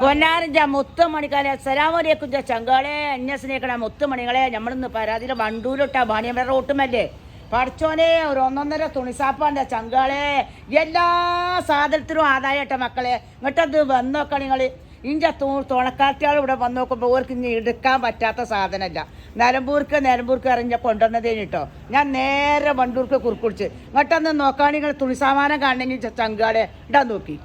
പൊന്നാരഞ്ച മുത്തുമണിക്കാലെ അസ്സലാമലൈക്കും ചങ്കാളെ. അന്യസ്നേഹിക്കണ മുത്തുമണികളെ. നമ്മളിന്ന് പരാതിയിൽ വണ്ടൂരിട്ട ബാണിയമ്മ റോട്ടുമല്ലേ പഠിച്ചോനെ ഒരു ഒന്നൊന്നര തുണിസാപ്പാന്റെ ചങ്കാളെ. എല്ലാ സാധനത്തിനും ആദായട്ടെ മക്കളെ. എന്നിട്ടത് വന്നോക്ക നിങ്ങൾ ഇഞ്ച തൂ തുണക്കാർത്തിയാൾ ഇവിടെ വന്ന് നോക്കുമ്പോൾ ഓർക്ക് ഇനി എടുക്കാൻ പറ്റാത്ത സാധനമല്ല നിലമ്പൂർക്ക് നിലമ്പൂർക്ക് ഇറങ്ങി കൊണ്ടുവന്നതേ കേട്ടോ ഞാൻ നേരെ വണ്ടൂർക്ക് കുറുക്കുടിച്ച് ഇങ്ങോട്ടൊന്ന് നോക്കുകയാണെങ്കിൽ തുണിസാമാനം കാണണമെങ്കിൽ ചങ്കാളെ. ഇടാൻ നോക്കി.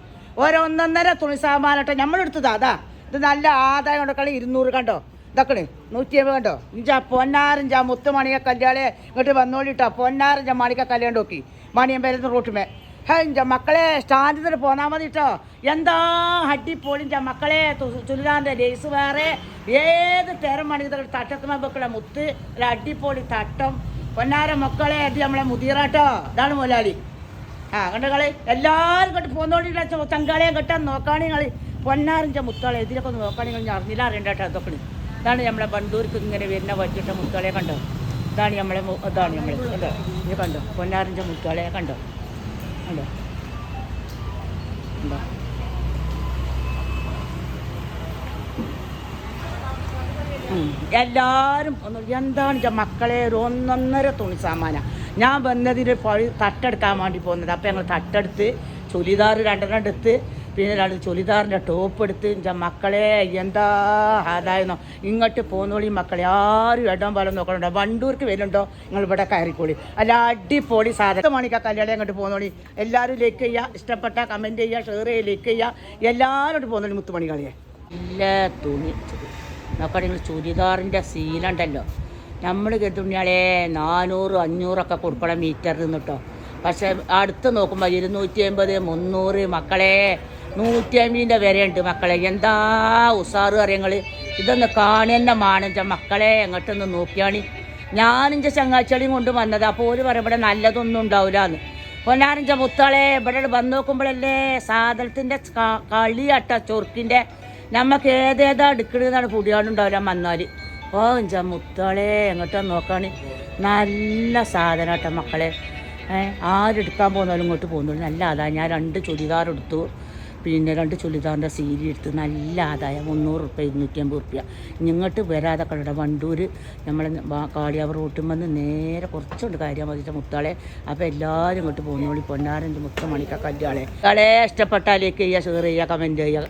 ഒരൊന്നൊന്നര തുണി സാമാനട്ടോ. നമ്മളെടുത്തതാ അതാ. ഇത് നല്ല ആദായം കൊണ്ടൊക്കെ ഇരുന്നൂറ് കണ്ടോ? ഇതൊക്കെ നൂറ്റി അമ്പത് കണ്ടോ? ഇഞ്ചാ പൊന്നാരഞ്ച മുത്തുമണിയെ കല്യാളെ ഇങ്ങോട്ട് വന്നോളിട്ടോ. പൊന്നാരഞ്ച മണിക്ക കല്യാണം നോക്കി. മണിയം പേരുന്ന റൂട്ടുമേ. ഹേ ഇഞ്ച മക്കളെ സ്റ്റാൻഡിൽ നിന്ന് പോന്നാൽ മതി കേട്ടോ എന്താ അടിപൊളിഞ്ച മക്കളെ ചുരിദാറിന്റെ ലേസ് വേറെ. ഏത് തരം മണി ഇതൊക്കെ മക്കളെ മുത്ത് അടിപൊളി തട്ടം. പൊന്നാര മക്കളെ അത് നമ്മളെ മുതിറാട്ടോ ഇതാണ് മുതലാളി ആ കണ്ട കളി? എല്ലാവരും കണ്ട് പോന്നോണ്ടിട്ട് ചങ്കാളിയെ കെട്ടാൻ നോക്കാണി കളി പൊന്നാറിന്റെ മുത്താളെ ഇതിലൊക്കെ ഒന്ന് നോക്കാണെങ്കിൽ ഞാൻ അറിഞ്ഞില്ല അറിയണ്ട അതൊക്കെ ഇതാണ് നമ്മളെ ബണ്ടൂർക്ക് ഇങ്ങനെ വരുന്ന വച്ചിട്ട മുത്താളെ കണ്ടോ? ഇതാണ് നമ്മളെ ഇതാണ് നമ്മളെ കണ്ടോ? ഇത് കണ്ടോ? പൊന്നാറിന്റെ മുത്താളെ കണ്ടോ? കണ്ടോ? കണ്ടോ? എല്ലാവരും ഒന്ന് എന്താണ് എന്റെ മക്കളെ ഒരു ഒന്നൊന്നര തുണി സാമാന. ഞാൻ വന്നതിന് തട്ടെടുക്കാൻ വേണ്ടി പോകുന്നത് അപ്പൊ ഞങ്ങൾ തട്ടെടുത്ത് ചുരിദാർ രണ്ടെണ്ണം എടുത്ത് പിന്നെ രണ്ട് ചുരിദാറിന്റെ ടോപ്പ് എടുത്ത് എന്റെ മക്കളെ എന്താ ആദായെന്നോ ഇങ്ങോട്ട് പോന്നോളി മക്കളെ ആരും ഇടം വലം നോക്കണുണ്ടോ വണ്ടൂർക്ക് വരുന്നുണ്ടോ? നിങ്ങൾ ഇവിടെ കയറിക്കോളി. അല്ല അടിപൊളി സാധനം. മണിക്കാ കല്യാണം അങ്ങോട്ട് പോന്നോളി. എല്ലാവരും ലൈക്ക് ചെയ്യുക ഇഷ്ടപ്പെട്ട കമന്റ് ചെയ്യുക ഷെയർ ചെയ്യുക ലൈക്ക് ചെയ്യുക എല്ലാവരും പോന്നോളി മുത്തുമണി കളിയെ എല്ലാ തുണി. നോക്കാം നിങ്ങൾ ചുരിദാറിന്റെ സീലുണ്ടല്ലോ നമ്മൾ കരുതുണ്ണിയാളെ നാനൂറ് അഞ്ഞൂറൊക്കെ കൊടുക്കണം മീറ്ററിൽ നിന്ന് കേട്ടോ. പക്ഷേ അടുത്ത് നോക്കുമ്പോൾ ഇരുന്നൂറ്റി അമ്പത് മുന്നൂറ് മക്കളെ നൂറ്റി അമ്പതിന്റെ വിലയുണ്ട് മക്കളെ. എന്താ ഉസാറ് അറിയങ്ങൾ ഇതൊന്ന് കാണുന്ന മാണിച്ച മക്കളെ എങ്ങോട്ടൊന്ന് നോക്കിയാണ്. ഞാനിന്റെ ചങ്ങാച്ചളിയും കൊണ്ട് വന്നത്. അപ്പോൾ ഒരു പറയും ഇവിടെ നല്ലതൊന്നും ഉണ്ടാവില്ലാന്ന്. പൊന്നാരഞ്ച മുത്തളെ ഇവിടെ വന്ന് നോക്കുമ്പോഴല്ലേ സാധനത്തിന്റെ കളിയാട്ട ചൊറുക്കിന്റെ നമുക്ക് ഏതേതാ എടുക്കണെന്നാണ് പുടിയാടുണ്ടാവില്ല വന്നാൽ ഓ ഇഞ്ച മുത്തോളെ എങ്ങോട്ടാ നോക്കാണ് നല്ല സാധനം കേട്ടോ മക്കളെ ആരെടുക്കാൻ പോകുന്നാലും ഇങ്ങോട്ട് പോകുന്നുള്ളൂ നല്ല ആദായം. ഞാൻ രണ്ട് ചുരിദാർ എടുത്തു. പിന്നെ രണ്ട് ചുരിദാറിന്റെ സീരി എടുത്ത് നല്ല ആദായം. മുന്നൂറ് റുപ്യ ഇരുന്നൂറ്റിയമ്പത് റുപ്യ. ഇങ്ങോട്ട് വരാതെ കണ്ട വണ്ടൂർ നമ്മൾ കാളിയാവ് റൂട്ടിൽ വന്ന് നേരെ കുറച്ചുകൊണ്ട് കാര്യം മതിച്ച മുത്താളെ. അപ്പോൾ എല്ലാവരും ഇങ്ങോട്ട് പോകുന്നോളി. പൊന്നാരന്റെ മുത്തമണിക്ക കല്യാളെ കളെ ഇഷ്ടപ്പെട്ടാലേക്ക് ചെയ്യുക ഷെയർ ചെയ്യുക കമന്റ് ചെയ്യുക.